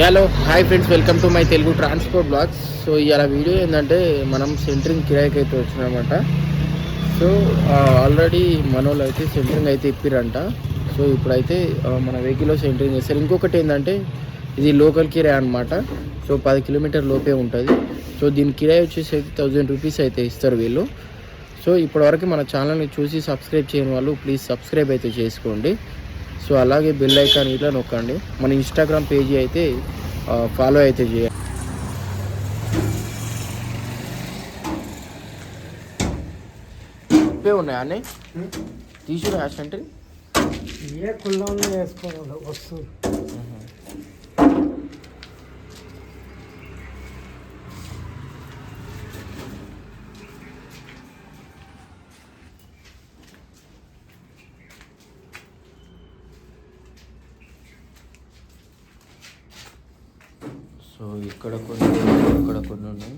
Hello hi friends welcome to my Telugu transport blogs. So ఇవాళ video ఏంటంటే మనం centering కిరాయికి అయితే వచ్చినామంట. సో ఆల్రెడీ మనోళ్ళు అయితే సెంటరింగ్ అయితే ఇప్పిరంట. సో ఇప్పుడైతే మన వెహికల్లో సెంటరింగ్ చేస్తారు. ఇంకొకటి ఏంటంటే ఇది లోకల్ కిరాయి అనమాట సో పది కిలోమీటర్ లోపే ఉంటుంది. సో దీని కిరాయి వచ్చేసి అయితే థౌజండ్ రూపీస్ అయితే ఇస్తారు వీళ్ళు. సో ఇప్పటివరకు మన ఛానల్ని చూసి సబ్స్క్రైబ్ చేయని వాళ్ళు ప్లీజ్ సబ్స్క్రైబ్ అయితే చేసుకోండి. సో అలాగే బెల్ ఐకాన్ ఇట్లా నొక్కండి. మన ఇన్స్టాగ్రామ్ పేజీ అయితే ఫాలో అయితే చేయండి. ఇవే ఉన్నాయా అన్నీ అంటే? ఏ కుళ్ళంలో వేసుకోవాలి వస్తువు. సో ఇక్కడ కొన్ని ఇక్కడ కొన్ని ఉన్నాయి.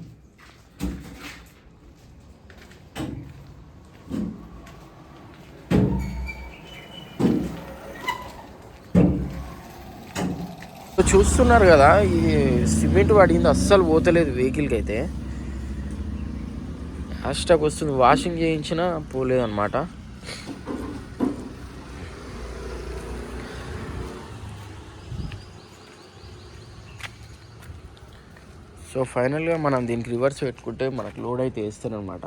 చూస్తున్నారు కదా ఈ సిమెంట్ పడింది అస్సలు పోతలేదు వెహికల్కి అయితే. హ్యాష్టాగ్ వస్తుంది వాషింగ్ చేయించినా పోలేదు సో ఫైనల్గా మనం దీనికి రివర్స్ పెట్టుకుంటే మనకు లోడ్ అయితే వేస్తారనమాట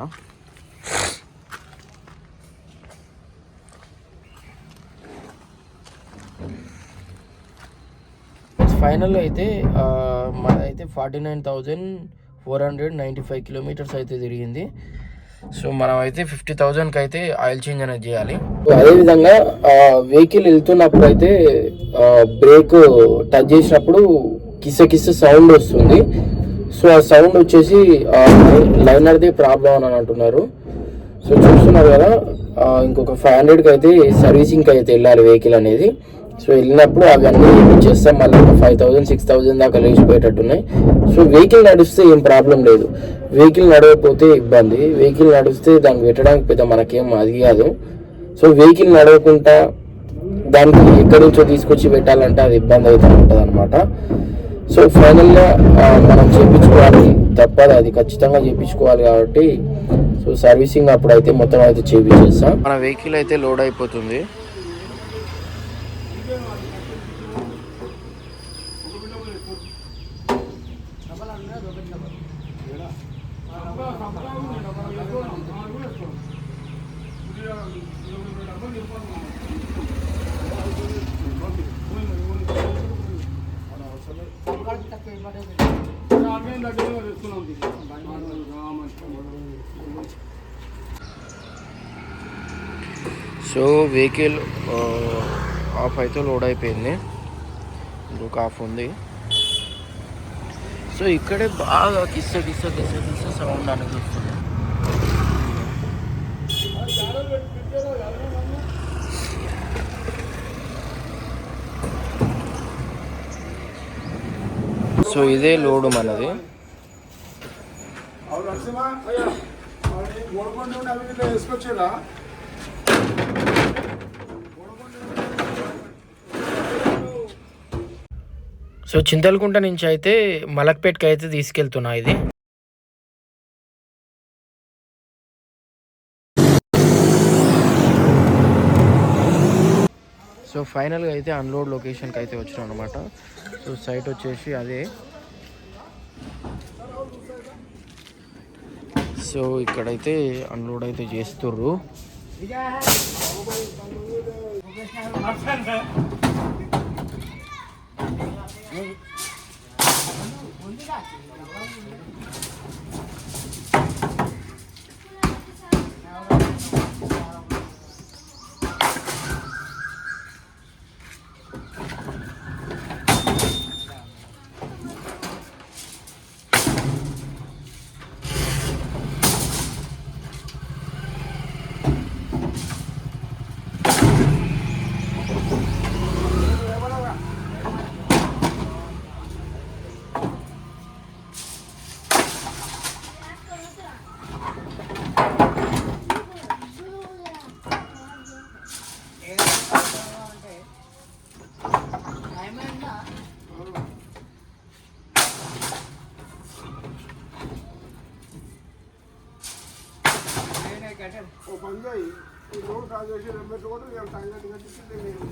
ఫైనల్ అయితే మన మనదైతే forty nine thousand four hundred ninety five kilometres అయితే తిరిగింది. సో మనం అయితే ఫిఫ్టీ థౌజండ్కి అయితే ఆయిల్ చేంజ్ అనేది చేయాలి. అదేవిధంగా వెహికల్ వెళ్తున్నప్పుడు అయితే బ్రేక్ టచ్ చేసినప్పుడు కిస్స కిస్స సౌండ్ వస్తుంది. సో ఆ సౌండ్ వచ్చేసి లైనర్ది ప్రాబ్లం అని అంటున్నారు. సో చూస్తున్నారు కదా ఇంకొక ఫైవ్ హండ్రెడ్కి అయితే సర్వీసింగ్కి అయితే వెళ్ళాలి వెహికల్ అనేది. సో వెళ్ళినప్పుడు అవన్నీ చేస్తాం మళ్ళీ ఒక ఫైవ్ థౌసండ్ సిక్స్ థౌసండ్ దాకా లేచిపోయేటట్టున్నాయి సో వెహికల్ నడిస్తే ఏం ప్రాబ్లం లేదు. వెహికల్ నడవకపోతే ఇబ్బంది. వెహికల్ నడిస్తే దాన్ని పెట్టడానికి పెద్ద మనకేం అది కాదు. సో వెహికల్ నడవకుండా దానికి ఎక్కడి నుంచో తీసుకొచ్చి పెట్టాలంటే అది ఇబ్బంది అవుతూ ఉంటుంది అనమాట సో ఫైనల్గా మనం చేయించుకోవాలి తప్పదు అది ఖచ్చితంగా చేయించుకోవాలి కాబట్టి. సో సర్వీసింగ్ అప్పుడు అయితే మొత్తం అయితే చేయించేస్తాం మన వెహికల్ అయితే లోడ్ అయిపోతుంది. సో వెహికల్ ఆఫ్ అయితే లోడ్ అయిపోయింది. ఇంకొక ఆఫ్ ఉంది. సో ఇక్కడే బాగా కిస్స కిస్స కిస్స కిస్స సౌండ్ అనేది వస్తుంది సో ఇదే లోడు మనది. సో చింతలకుంట నుంచి అయితే మలక్పేట్కి అయితే తీసుకెళ్తున్నా ఇది. సో ఫైనల్గా అయితే అన్లోడ్ లొకేషన్కి అయితే వచ్చినాం అనమాట సో సైట్ వచ్చేసి అదే. సో ఇక్కడైతే అన్లోడ్ అయితే చేస్తుర్రు. ఓ పని చేయి ఈ రోడ్ కాల్ చేసి కూడా నేను కట్టించి